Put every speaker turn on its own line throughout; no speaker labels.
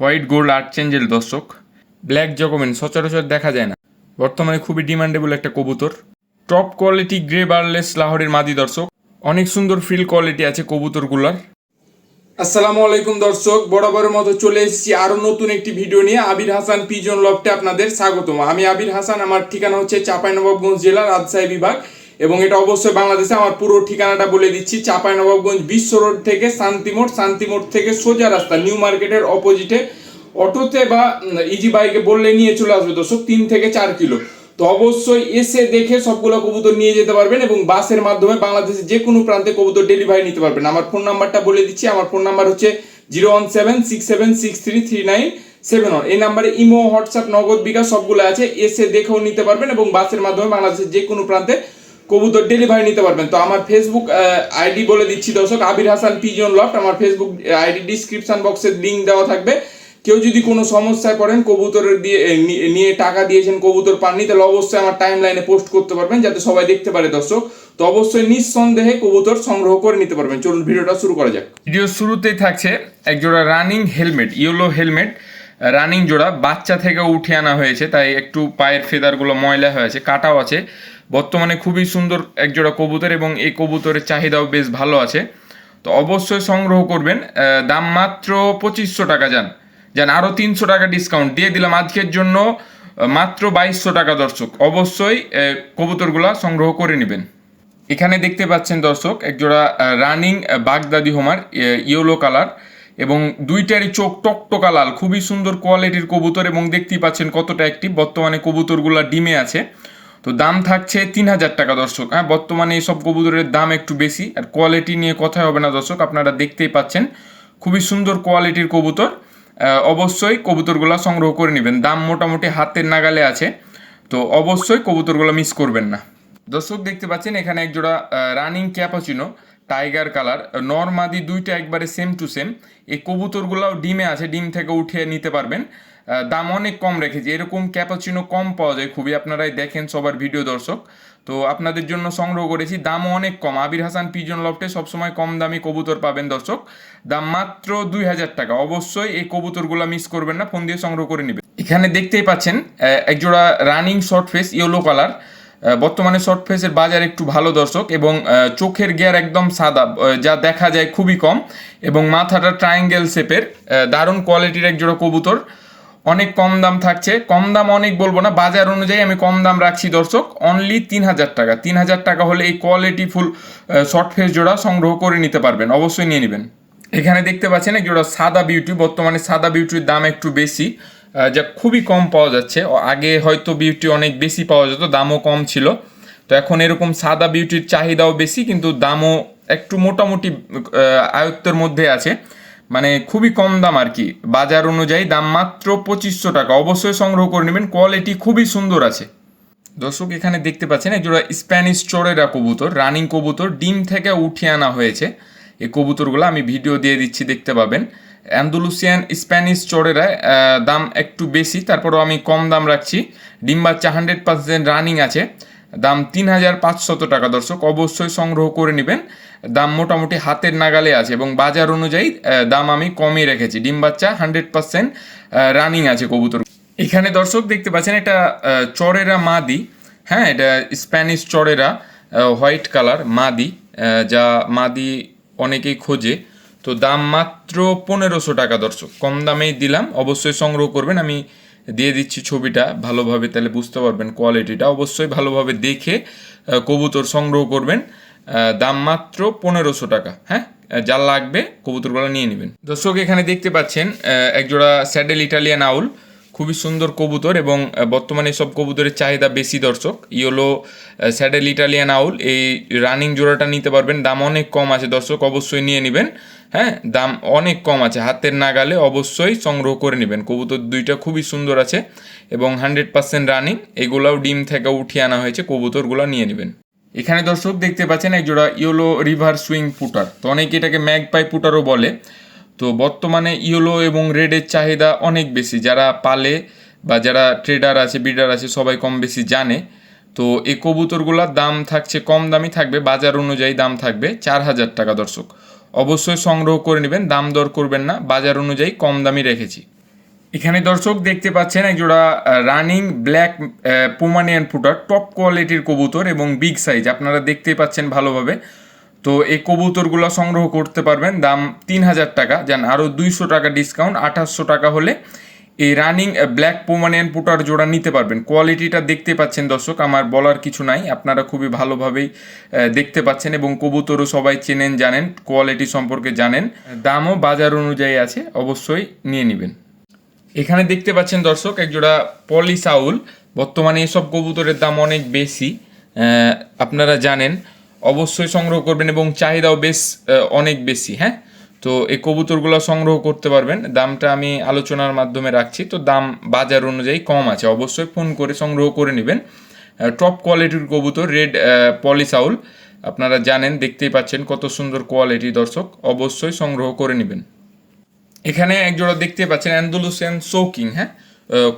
White gold art চেঞ্জেল দর্শক। Black জকমেন সচরাচর দেখা যায় না। বর্তমানে খুবই ডিমান্ডেবল একটা কবুতর। টপ কোয়ালিটি গ্রে বার্লেস লাহোরের মাদি দর্শক। অনেক সুন্দর ফিল কোয়ালিটি আছে কবুতরগুলার। আসসালামু আলাইকুম দর্শক, বরাবরের মতো চলে এসেছি আরও নতুন একটি ভিডিও নিয়ে। আবির হাসান পিজন লফটে আপনাদের স্বাগতম। আমি আবির হাসান, আমার ঠিকানা হচ্ছে চাঁপাইনবাবগঞ্জ জেলা রাজশাহী বিভাগ। এবং এটা অবশ্যই বাংলাদেশে আমার পুরো ঠিকানাটা বলে দিচ্ছি, চাঁপাইনবাবগঞ্জ বিশ্ব রোড থেকে শান্তিমোড় শান্তিমোড় থেকে সোজা রাস্তা, নিউ মার্কেটের অপোজিটে অটোতে বা ইজি বাইকে বললে নিয়ে চলে আসবে দর্শক, তিন থেকে চার কিলো। তো অবশ্যই এসে দেখে সবগুলো কবুতর নিয়ে যেতে পারবেন এবং বাসের মাধ্যমে বাংলাদেশের যে কোনো প্রান্তে কবুতর ডেলিভারি নিতে পারবেন। আমার ফোন নাম্বারটা বলে দিচ্ছি, আমার ফোন নাম্বার হচ্ছে zero one seven six seven six three three nine seven one এই নাম্বারে ইমো, হোয়াটসঅ্যাপ, নগদ বিকাশ সবগুলো আছে, এসে দেখেও নিতে পারবেন এবং বাসের মাধ্যমে বাংলাদেশের যে কোনো প্রান্তে কবুতর ডেলিভারি নিতে পারবেন। তো আমার ফেসবুক আইডি বলে দিচ্ছি দর্শক, আবির হাসান পিজন লফট আমার ফেসবুক আইডি ডিসক্রিপশন বক্সের লিঙ্ক দেওয়া থাকবে। কেউ যদি কোনো সমস্যায় পড়েন, কবুতরের দিয়ে নিয়ে টাকা দিয়েছেন, কবুতর পাননি, তাহলে অবশ্যই আমার টাইম লাইনে পোস্ট করতে পারবেন, যাতে সবাই দেখতে পারে দর্শক। তো অবশ্যই নিঃসন্দেহে কবুতর সংগ্রহ করে নিতে পারবেন। চলুন ভিডিওটা শুরু করা যাক। ভিডিও শুরুতেই থাকছে একজোড়া running helmet yellow helmet running জোড়া। বাচ্চা থেকে উঠে আনা হয়েছে, তাই একটু পায়ের ফেদারগুলো ময়লা হয়েছে, কাটাও আছে। বর্তমানে খুবই সুন্দর একজোড়া কবুতর এবং এই কবুতরের চাহিদাও বেশ ভালো আছে। তো অবশ্যই সংগ্রহ করবেন। দাম মাত্র পঁচিশশো টাকা যান। যান আরও তিনশো টাকা ডিসকাউন্ট দিয়ে দিলাম আজকের জন্য মাত্র বাইশশো টাকা দর্শক। অবশ্যই কবুতরগুলা সংগ্রহ করে নেবেন। এখানে দেখতে পাচ্ছেন দর্শক, একজোড়া running Baghdadi homer yellow colour এবং দুইটারই চোখ টকটকা লাল। খুবই সুন্দর কোয়ালিটির কবুতর এবং দেখতেই পাচ্ছেন কতটা একটি বর্তমানে কবুতরগুলা ডিমে আছে। তো দাম থাকছে তিন হাজার টাকা, দর্শক। হ্যাঁ বর্তমানে এইসব কবুতরের দাম একটু বেশি। আর কোয়ালিটি নিয়ে কথা হবে না, দর্শক, আপনারা দেখতেই পাচ্ছেন। খুবই সুন্দর কোয়ালিটির কবুতর। অবশ্যই কবুতরগুলো সংগ্রহ করে নেবেন। দাম মোটামুটি হাতের নাগালে আছে। তো অবশ্যই কবুতরগুলো মিস করবেন না। দর্শক, দেখতে পাচ্ছেন, এখানে একজোড়া রানিং ক্যাপাচিনো টাইগার কালার নর্মাদি দুইটা একবারে সেম টু সেম এই কবুতরগুলোও ডিমে আছে, ডিম থেকে উঠিয়ে নিতে পারবেন। দাম অনেক কম রেখেছি। এরকম ক্যাপাচিনো কম পাওয়া যায়, খুবই আপনারাই দেখেন সবার ভিডিও দর্শক। তো আপনাদের জন্য সংগ্রহ করেছি দামও অনেক কম। আবির হাসান পিজন লফটে সবসময় কম দামি কবুতর পাবেন দর্শক। দাম মাত্র দুই হাজার টাকা। অবশ্যই এই কবুতরগুলো মিস করবেন না ফোন দিয়ে সংগ্রহ করে নেবেন। এখানে দেখতেই পাচ্ছেন একজোড়া running short face yellow colour বর্তমানে শর্ট ফেসের বাজার একটু ভালো দর্শক এবং চোখের গিয়ার একদম সাদা যা দেখা যায় খুবই কম এবং মাথাটা ট্রায়াঙ্গেল শেপের দারুণ কোয়ালিটির একজোড়া কবুতর। অনেক কম দাম থাকছে। কম দাম অনেক বলব না, বাজার অনুযায়ী আমি কম দাম রাখছি দর্শক। অনলি তিন হাজার টাকা। তিন হাজার টাকা হলে এই কোয়ালিটি ফুল শর্ট ফেস জোড়া সংগ্রহ করে নিতে পারবেন। অবশ্যই নিয়ে নেবেন। এখানে দেখতে পাচ্ছেন এক জোড়া সাদা বিউটি বর্তমানে সাদা বিউটির দাম একটু বেশি যা খুবই কম পাওয়া যাচ্ছে। আগে হয়তো বিউটি অনেক বেশি পাওয়া যেত, দামও কম ছিল। তো এখন এরকম সাদা বিউটির চাহিদাও বেশি, কিন্তু দামও একটু মোটামুটি আয়ত্তের মধ্যে আছে। মানে খুবই কম দাম আর কি। বাজার অনুযায়ী দাম মাত্র পঁচিশশো টাকা। অবশ্যই সংগ্রহ করে নেবেন। কোয়ালিটি খুবই সুন্দর আছে। দর্শক, এখানে দেখতে পাচ্ছেন একজোড়া স্প্যানিশ চোরেরা কবুতর, রানিং কবুতর, ডিম থেকে উঠিয়ে আনা হয়েছে। এই কবুতরগুলো আমি ভিডিও দিয়ে দিচ্ছি, দেখতে পাবেন। অ্যান্ডালুসিয়ান স্প্যানিশ চোরেরা দাম একটু বেশি, তারপরেও আমি কম দাম রাখছি। ডিম বাচ্চা হান্ড্রেড পার্সেন্ট রানিং আছে। দাম তিন হাজার পাঁচশত টাকা দর্শক, অবশ্যই সংগ্রহ করে নেবেন। দাম মোটামুটি হাতের নাগালে আছে এবং বাজার অনুযায়ী দাম আমি কমই রেখেছি। ডিম বাচ্চা হান্ড্রেড পার্সেন্ট রানিং আছে কবুতর। এখানে দর্শক দেখতে পাচ্ছেন এটা চরেরা মাদি। হ্যাঁ এটা স্প্যানিশ চরেরা হোয়াইট কালার মাদি যা মাদি অনেকেই খোঁজে। তো দাম মাত্র পনেরোশো টাকা দর্শক। কম দামেই দিলাম। অবশ্যই সংগ্রহ করবেন। আমি দিয়ে দিচ্ছি ছবিটা। ভালোভাবে তাহলে বুঝতে পারবেন কোয়ালিটিটা। অবশ্যই ভালোভাবে দেখে কবুতর সংগ্রহ করবেন। দাম মাত্র পনেরোশো টাকা হ্যাঁ? যা লাগবে কবুতরগুলো নিয়ে নেবেন। দর্শক, এখানে দেখতে পাচ্ছেন একজোড়া স্যাডেল ইটালিয়ান আউল, খুবই সুন্দর কবুতর এবং বর্তমানে সব কবুতরের চাহিদা বেশি দর্শক। ইয়েলো স্যাডেল ইটালিয়ান আউল, এই রানিং জোড়াটা নিতে পারবেন। দাম অনেক কম আছে দর্শক, অবশ্যই নিয়ে নেবেন হ্যাঁ? দাম অনেক কম আছে, হাতের নাগালে অবশ্যই সংগ্রহ করে নেবেন। কবুতর দুইটা খুবই সুন্দর আছে এবং হান্ড্রেড পার্সেন্ট রানিং, এগুলাও ডিম থেকে উঠিয়ে আনা হয়েছে, কবুতরগুলো নিয়ে নেবেন। এখানে দর্শক দেখতে পাচ্ছেন এক জোড়া ইয়েলো রিভার সুইং পুটার। তো অনেকে এটাকে ম্যাগপাই পুটারও বলে। তো বর্তমানে ইয়েলো এবং রেডের চাহিদা অনেক বেশি। যারা পালে বা যারা ট্রেডার আছে, বিডার আছে, সবাই কম বেশি জানে। তো এই কবুতরগুলোর দাম থাকছে, কম দামই থাকবে, বাজার অনুযায়ী দাম থাকবে চার হাজার টাকা দর্শক। অবশ্যই সংগ্রহ করে নেবেন, দাম দর করবেন না, বাজার অনুযায়ী কম দামই রেখেছি। এখানে দর্শক দেখতে পাচ্ছেন এক জোড়া running black Pomeranian pouter top কোয়ালিটির কবুতর এবং বিগ সাইজ আপনারা দেখতেই পাচ্ছেন ভালোভাবে। তো এই কবুতরগুলো সংগ্রহ করতে পারবেন, দাম তিন হাজার টাকা। যান, আরও দুইশো টাকা ডিসকাউন্ট আঠাশশো টাকা হলে এই রানিং ব্ল্যাক পোমানিয়ান পুটার জোড়া নিতে পারবেন। কোয়ালিটিটা দেখতে পাচ্ছেন দর্শক, আমার বলার কিছু নাই। আপনারা খুবই ভালোভাবেই দেখতে পাচ্ছেন এবং কবুতরও সবাই চেনেন, জানেন কোয়ালিটি সম্পর্কে জানেন। দামও বাজার অনুযায়ী আছে, অবশ্যই নিয়ে নেবেন। এখানে দেখতে পাচ্ছেন দর্শক, একজোড়া পলি সাউল বর্তমানে এসব কবুতরের দাম অনেক বেশি। আপনারা জানেন, অবশ্যই সংগ্রহ করবেন এবং চাহিদাও বেশ অনেক বেশি হ্যাঁ? তো এই কবুতরগুলো সংগ্রহ করতে পারবেন। দামটা আমি আলোচনার মাধ্যমে রাখছি। তো দাম বাজার অনুযায়ী কম আছে। অবশ্যই ফোন করে সংগ্রহ করে নেবেন। টপ কোয়ালিটির কবুতর রেড পলিসাউল আপনারা জানেন, দেখতেই পাচ্ছেন কত সুন্দর কোয়ালিটি দর্শক। অবশ্যই সংগ্রহ করে নেবেন। এখানে একজোড়া দেখতে পাচ্ছেন অ্যান্ডুলুসেন সৌকিং হ্যাঁ?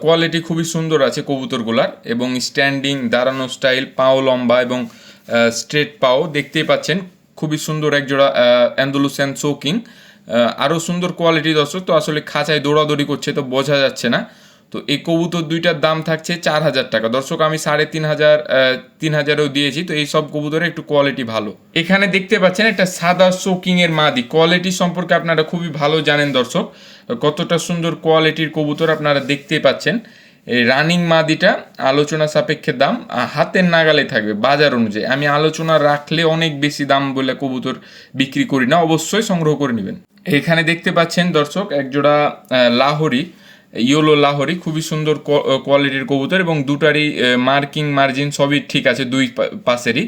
কোয়ালিটি খুবই সুন্দর আছে কবুতরগুলার এবং স্ট্যান্ডিং দাঁড়ানো স্টাইল পাও লম্বা এবং স্ট্রেট পাও দেখতেই পাচ্ছেন। খুবই সুন্দর একজোড়া অ্যান্ডুলুসেন সৌকিং আরও সুন্দর কোয়ালিটি দর্শক, তো আসলে খাঁচায় দৌড়াদৌড়ি করছে তো বোঝা যাচ্ছে না। তো এই কবুতর দুইটার দাম থাকছে চার হাজার টাকা। দর্শক, আমি সাড়ে তিন হাজার তিন হাজারও দিয়েছি, তো এই সব কবুতরের একটু কোয়ালিটি ভালো। এখানে দেখতে পাচ্ছেন একটা সাদা শোকিং এর মাদি। কোয়ালিটি সম্পর্কে আপনারা খুবই ভালো জানেন, দর্শক। কতটা সুন্দর কোয়ালিটির কবুতর আপনারা দেখতে পাচ্ছেন। এই রানিং মাদিটা আলোচনা সাপেক্ষে দাম হাতের নাগালে থাকবে বাজার অনুযায়ী। আমি আলোচনা রাখলে অনেক বেশি দাম বলে কবুতর বিক্রি করি না, অবশ্যই সংগ্রহ করে নেবেন। এখানে দেখতে পাচ্ছেন, দর্শক, একজোড়া লাহোরি। ইয়োলো লাহোরি, খুবই সুন্দর কোয়ালিটির কবুতর এবং দুটারই মার্কিং মার্জিন সবই ঠিক আছে দুই পাশেরই।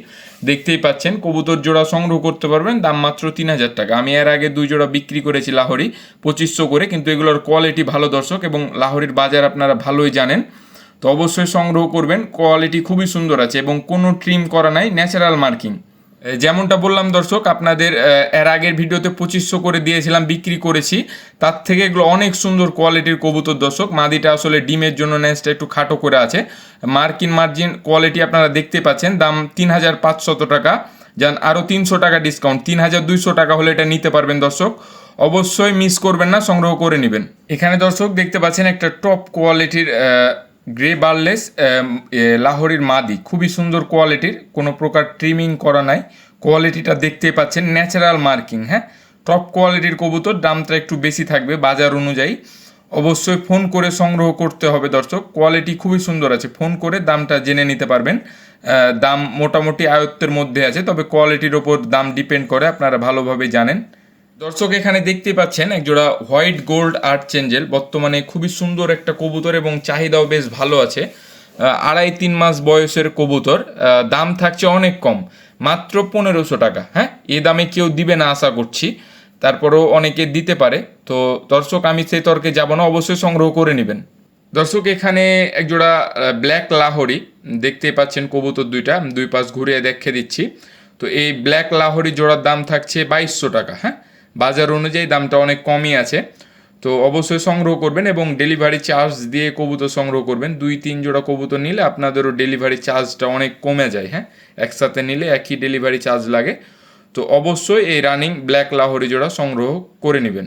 দেখতেই পাচ্ছেন, কবুতর জোড়া সংগ্রহ করতে পারবেন, দাম মাত্র তিন হাজার টাকা। আমি এর আগে দুই জোড়া বিক্রি করেছি লাহোরি, পঁচিশশো করে, কিন্তু এগুলোর কোয়ালিটি ভালো দর্শক এবং লাহোরির বাজার আপনারা ভালোই জানেন। তো অবশ্যই সংগ্রহ করবেন কোয়ালিটি খুবই সুন্দর আছে এবং কোনো ট্রিম করা নাই ন্যাচারাল মার্কিং যেমনটা বললাম দর্শক, আপনাদের এর আগের ভিডিওতে পঁচিশশো করে দিয়েছিলাম, বিক্রি করেছি। তার থেকে এগুলো অনেক সুন্দর কোয়ালিটির কবুতর দর্শক। মাদিটা আসলে ডিমের জন্য নেসটা একটু খাটো করে আছে। মার্কিন মার্জিন কোয়ালিটি আপনারা দেখতে পাচ্ছেন, দাম তিন হাজার পাঁচশত টাকা। যান আরও তিনশো টাকা ডিসকাউন্ট তিন হাজার দুইশো টাকা হলে এটা নিতে পারবেন দর্শক। অবশ্যই মিস করবেন না, সংগ্রহ করে নেবেন। এখানে দর্শক দেখতে পাচ্ছেন একটা টপ কোয়ালিটির গ্রে বার্লেস লাহোরির মাদি। খুবই সুন্দর কোয়ালিটির, কোনো প্রকার ট্রিমিং করা নাই। কোয়ালিটিটা দেখতেই পাচ্ছেন ন্যাচারাল মার্কিং হ্যাঁ? টপ কোয়ালিটির কবুতর, দামটা একটু বেশি থাকবে বাজার অনুযায়ী। অবশ্যই ফোন করে সংগ্রহ করতে হবে দর্শক কোয়ালিটি খুবই সুন্দর আছে, ফোন করে দামটা জেনে নিতে পারবেন। দাম মোটামুটি আয়ত্তের মধ্যে আছে, তবে কোয়ালিটির ওপর দাম ডিপেন্ড করে, আপনারা ভালোভাবে জানেন। দর্শক এখানে দেখতে পাচ্ছেন একজোড়া হোয়াইট গোল্ড আর্ট চেঞ্জেল বর্তমানে খুবই সুন্দর একটা কবুতর এবং চাহিদাও বেশ ভালো আছে। আড়াই তিন মাস বয়সের কবুতর। দাম থাকছে অনেক কম, মাত্র পনেরোশো টাকা। হ্যাঁ এ দামে কেউ দিবে না আশা করছি। তারপরেও অনেকে দিতে পারে। তো দর্শক, আমি সেই তর্কে যাব না, অবশ্যই সংগ্রহ করে নেবেন। দর্শক, এখানে একজোড়া ব্ল্যাক লাহোরি। দেখতেই পাচ্ছেন কবুতর দুইটা, দুই পাশ ঘুরিয়ে দেখে দিচ্ছি। তো এই ব্ল্যাক লাহরি জোড়ার দাম থাকছে বাইশশো টাকা। হ্যাঁ বাজার অনুযায়ী দামটা অনেক কমই আছে। তো অবশ্যই সংগ্রহ করবেন এবং ডেলিভারি চার্জ দিয়ে কবুতর সংগ্রহ করবেন। দুই, তিন জোড়া কবুতর নিলে আপনাদেরও ডেলিভারি চার্জটা অনেক কমে যায় হ্যাঁ? একসাথে নিলে একই ডেলিভারি চার্জ লাগে। তো অবশ্যই এই রানিং ব্ল্যাক লাহোরি জোড়া সংগ্রহ করে নেবেন।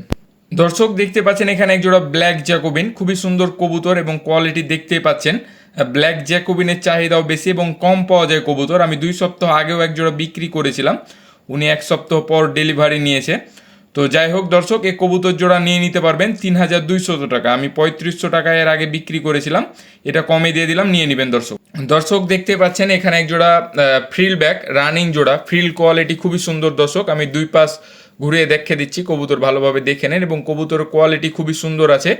দর্শক, দেখতে পাচ্ছেন এখানে এক জোড়া ব্ল্যাক জ্যাকোবিন খুবই সুন্দর কবুতর এবং কোয়ালিটি দেখতেই পাচ্ছেন। ব্ল্যাক জ্যাকোবিনের চাহিদাও বেশি এবং কম পাওয়া যায় কবুতর। আমি দুই সপ্তাহ আগেও এক জোড়া বিক্রি করেছিলাম। উনি এক সপ্তাহ পর ডেলিভারি নিয়েছে। তো যাই হোক, দর্শক, এই কবুতর জোড়া নিয়ে নিতে পারবেন তিন হাজার দুইশত টাকা। আমি পঁয়ত্রিশশো টাকা এর আগে বিক্রি করেছিলাম, এটা কমে দিয়ে দিলাম, নিয়ে নেবেন দর্শক। দর্শক, দেখতে পাচ্ছেন এখানে এক জোড়া ফ্রিল ব্যাক রানিং জোড়া। ফ্রিল কোয়ালিটি খুবই সুন্দর দর্শক, আমি দুই পাশ ঘুরিয়ে দেখে দিচ্ছি, কবুতর ভালোভাবে দেখে নেন এবং কবুতর কোয়ালিটি খুবই সুন্দর আছে।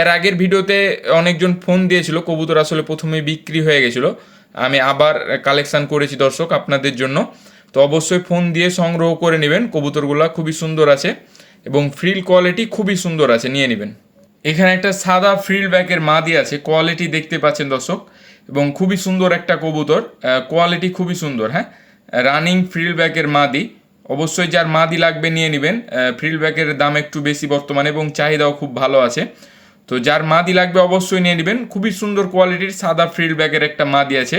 এর আগের ভিডিওতে অনেকজন ফোন দিয়েছিল, কবুতর আসলে প্রথমে বিক্রি হয়ে গেছিল। আমি আবার কালেকশন করেছি দর্শক আপনাদের জন্য। তো অবশ্যই ফোন দিয়ে সংগ্রহ করে নেবেন। কবুতরগুলো খুবই সুন্দর আছে এবং ফ্রিল কোয়ালিটি খুবই সুন্দর আছে, নিয়ে নেবেন। এখানে একটা সাদা ফ্রিল ব্যাকের মাদি আছে কোয়ালিটি দেখতে পাচ্ছেন দর্শক। এবং খুবই সুন্দর একটা কবুতর কোয়ালিটি খুবই সুন্দর হ্যাঁ? রানিং ফ্রিল ব্যাকের মাদি। অবশ্যই যার মাদি লাগবে নিয়ে নেবেন ফ্রিল ব্যাগের দাম একটু বেশি বর্তমানে এবং চাহিদাও খুব ভালো আছে। তো যার মাদি লাগবে অবশ্যই নিয়ে নেবেন। খুবই সুন্দর কোয়ালিটির সাদা ফ্রিল ব্যাগের একটা মাদি আছে।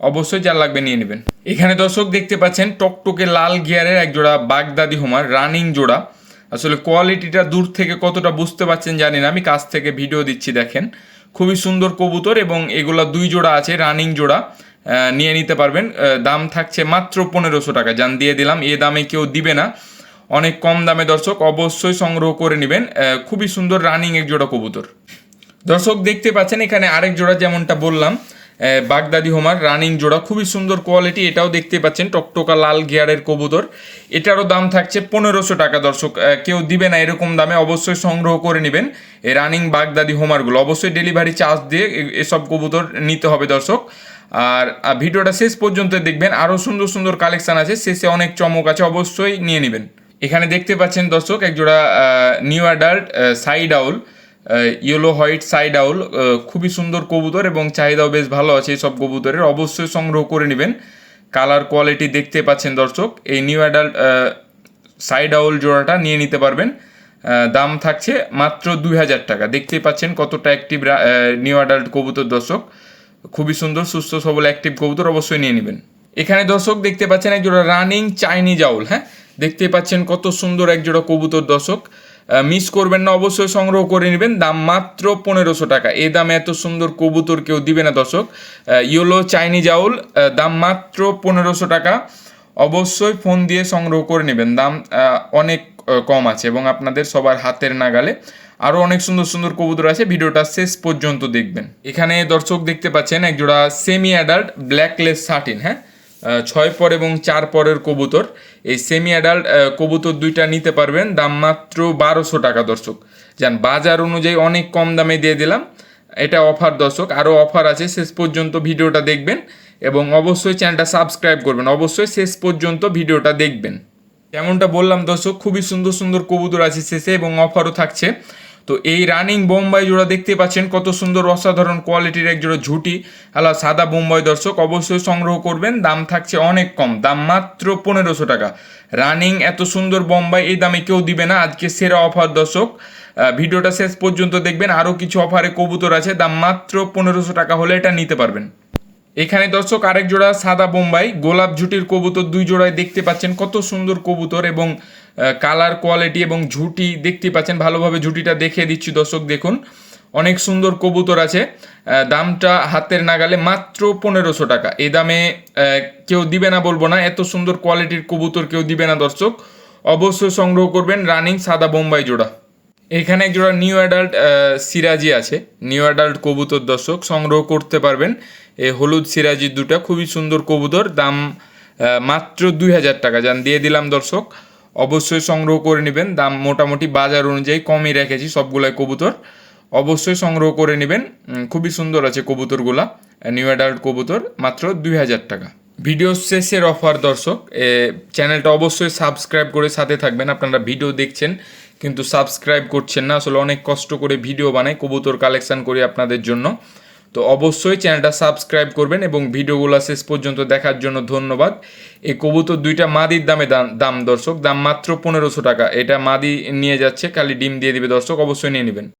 অবশ্যই যার লাগবে, নিয়ে নেবেন। এখানে দর্শক দেখতে পাচ্ছেন, টকটকে লাল গিয়ারের এক জোড়া বাগদাদি হোমার রানিং জোড়া। আসলে কোয়ালিটিটা দূর থেকে কতটা বুঝতে পারছেন জানি না, আমি কাছ থেকে ভিডিও দিচ্ছি, দেখেন। খুবই সুন্দর কবুতর এবং এগুলা দুই জোড়া আছে, রানিং জোড়া নিয়ে নিতে পারবেন। দাম থাকছে মাত্র পনেরোশো টাকা। যান দিয়ে দিলাম, এ দামে কেউ দিবে না। অনেক কম দামে দর্শক, অবশ্যই সংগ্রহ করে নেবেন। খুবই সুন্দর রানিং এক জোড়া কবুতর। দর্শক দেখতে পাচ্ছেন, এখানে আরেক জোড়া যেমনটা বললাম বাগদাদি হোমার রানিং জোড়া, খুবই সুন্দর কোয়ালিটি এটাও দেখতে পাচ্ছেন, টকটকা লাল গিয়ারের কবুতর। এটারও দাম থাকছে পনেরোশো টাকা, দর্শক কেউ দিবে না এরকম দামে, অবশ্যই সংগ্রহ করে নেবেন এই রানিং বাগদাদি হোমারগুলো। অবশ্যই ডেলিভারি চার্জ দিয়ে এসব কবুতর নিতে হবে, দর্শক। আর ভিডিওটা শেষ পর্যন্ত দেখবেন, আরও সুন্দর সুন্দর কালেকশান আছে, শেষে অনেক চমক আছে, অবশ্যই নিয়ে নেবেন। এখানে দেখতে পাচ্ছেন, দর্শক একজোড়া new adult side owl yellow white side owl খুবই সুন্দর কবুতর এবং চাহিদাও বেশ ভালো আছে এই সব কবুতরের। অবশ্যই সংগ্রহ করে নেবেন। কালার কোয়ালিটি দেখতে পাচ্ছেন দর্শক। এই নিউ অ্যাডাল্ট সাইড আউল জোড়াটা নিয়ে নিতে পারবেন। দাম থাকছে মাত্র দুই হাজার টাকা। দেখতেই পাচ্ছেন কতটা অ্যাক্টিভ নিউ অ্যাডাল্ট কবুতর দর্শক। খুবই সুন্দর, সুস্থ, সবল অ্যাক্টিভ কবুতর অবশ্যই নিয়ে নেবেন। এখানে দর্শক দেখতে পাচ্ছেন একজোড়া রানিং চাইনিজ আউল হ্যাঁ? দেখতে পাচ্ছেন কত সুন্দর একজোড়া কবুতর দর্শক। মিস করবেন না, অবশ্যই সংগ্রহ করে নেবেন। দাম মাত্র পনেরোশো টাকা। এই দামে এত সুন্দর কবুতর কেউ দিবে না, দর্শক। ইয়েলো চাইনিজ আউল দাম মাত্র পনেরোশো টাকা। অবশ্যই ফোন দিয়ে সংগ্রহ করে নেবেন। দাম অনেক কম আছে এবং আপনাদের সবার হাতের নাগালে আরও অনেক সুন্দর সুন্দর কবুতর আছে। ভিডিওটা শেষ পর্যন্ত দেখবেন। এখানে দর্শক দেখতে পাচ্ছেন, একজোড়া সেমি অ্যাডাল্ট ব্ল্যাকলেস সার্টিন হ্যাঁ? ছয় পর এবং চার পরের কবুতর। এই সেমি অ্যাডাল্ট কবুতর দুইটা নিতে পারবেন। দাম মাত্র বারোশো টাকা দর্শক। যান, বাজার অনুযায়ী অনেক কম দামে দিয়ে দিলাম। এটা অফার দর্শক। আরও অফার আছে, শেষ পর্যন্ত ভিডিওটা দেখবেন এবং অবশ্যই চ্যানেলটা সাবস্ক্রাইব করবেন। অবশ্যই শেষ পর্যন্ত ভিডিওটা দেখবেন। যেমনটা বললাম দর্শক, খুবই সুন্দর সুন্দর কবুতর আছে শেষে এবং অফারও থাকছে। তো এই রানিং বোম্বাই জোড়া দেখতে পাচ্ছেন, কত সুন্দর অসাধারণ কোয়ালিটির এক জোড়া ঝুটি। আলা সাদা বোম্বাই দর্শক, অবশ্যই সংগ্রহ করবেন, দাম থাকছে অনেক কম, দাম মাত্র পনেরোশো টাকা। রানিং এত সুন্দর বোম্বাই এই দামে কেউ দিবে না, আজকে সেরা অফার দর্শক। ভিডিওটা শেষ পর্যন্ত দেখবেন আরও কিছু অফারে কবুতর আছে, দাম মাত্র পনেরোশো টাকা হলে এটা নিতে পারবেন। এখানে দর্শক, আরেক জোড়া সাদা বোম্বাই গোলাপ ঝুটির কবুতর দুই জোড়ায় দেখতে পাচ্ছেন, কত সুন্দর কবুতর এবং কালার কোয়ালিটি এবং ঝুটি দেখতে পাচ্ছেন, ভালোভাবে ঝুটিটা দেখিয়ে দিচ্ছি দর্শক দেখুন। অনেক সুন্দর কবুতর আছে দামটা হাতের নাগালে মাত্র পনেরোশো টাকা। এই দামে কেউ দিবে না বলব না, এত সুন্দর কোয়ালিটির কবুতর কেউ দিবে না দর্শক। অবশ্যই সংগ্রহ করবেন রানিং সাদা বোম্বাই জোড়া। এখানে এক জোড়া নিউ অ্যাডাল্ট সিরাজি আছে। নিউ অ্যাডাল্ট কবুতর দর্শক, সংগ্রহ করতে পারবেন। এই হলুদ সিরাজির দুটা, খুবই সুন্দর কবুতর, দাম মাত্র দুই হাজার টাকা। যান দিয়ে দিলাম দর্শক। অবশ্যই সংগ্রহ করে নেবেন। দাম মোটামুটি বাজার অনুযায়ী কমই রেখেছি সবগুলাই কবুতর। অবশ্যই সংগ্রহ করে নেবেন। খুবই সুন্দর আছে কবুতরগুলা। নিউ অ্যাডাল্ট কবুতর, মাত্র দুই হাজার টাকা। ভিডিও শেষের অফার দর্শক। চ্যানেলটা অবশ্যই সাবস্ক্রাইব করে সাথে থাকবেন। আপনারা ভিডিও দেখছেন, কিন্তু সাবস্ক্রাইব করছেন না। আসলে অনেক কষ্ট করে ভিডিও বানাই, কবুতর কালেকশন করি আপনাদের জন্য। তো অবশ্যই চ্যানেলটা সাবস্ক্রাইব করবেন এবং ভিডিওগুলো শেষ পর্যন্ত দেখার জন্য ধন্যবাদ। এই কবুতর দুইটা মাদির দামে দাম দর্শক, দাম মাত্র পনেরোশো টাকা। এটা মাদি নিয়ে যাচ্ছে খালি ডিম দিয়ে দিবে দর্শক, অবশ্যই নিয়ে নেবেন।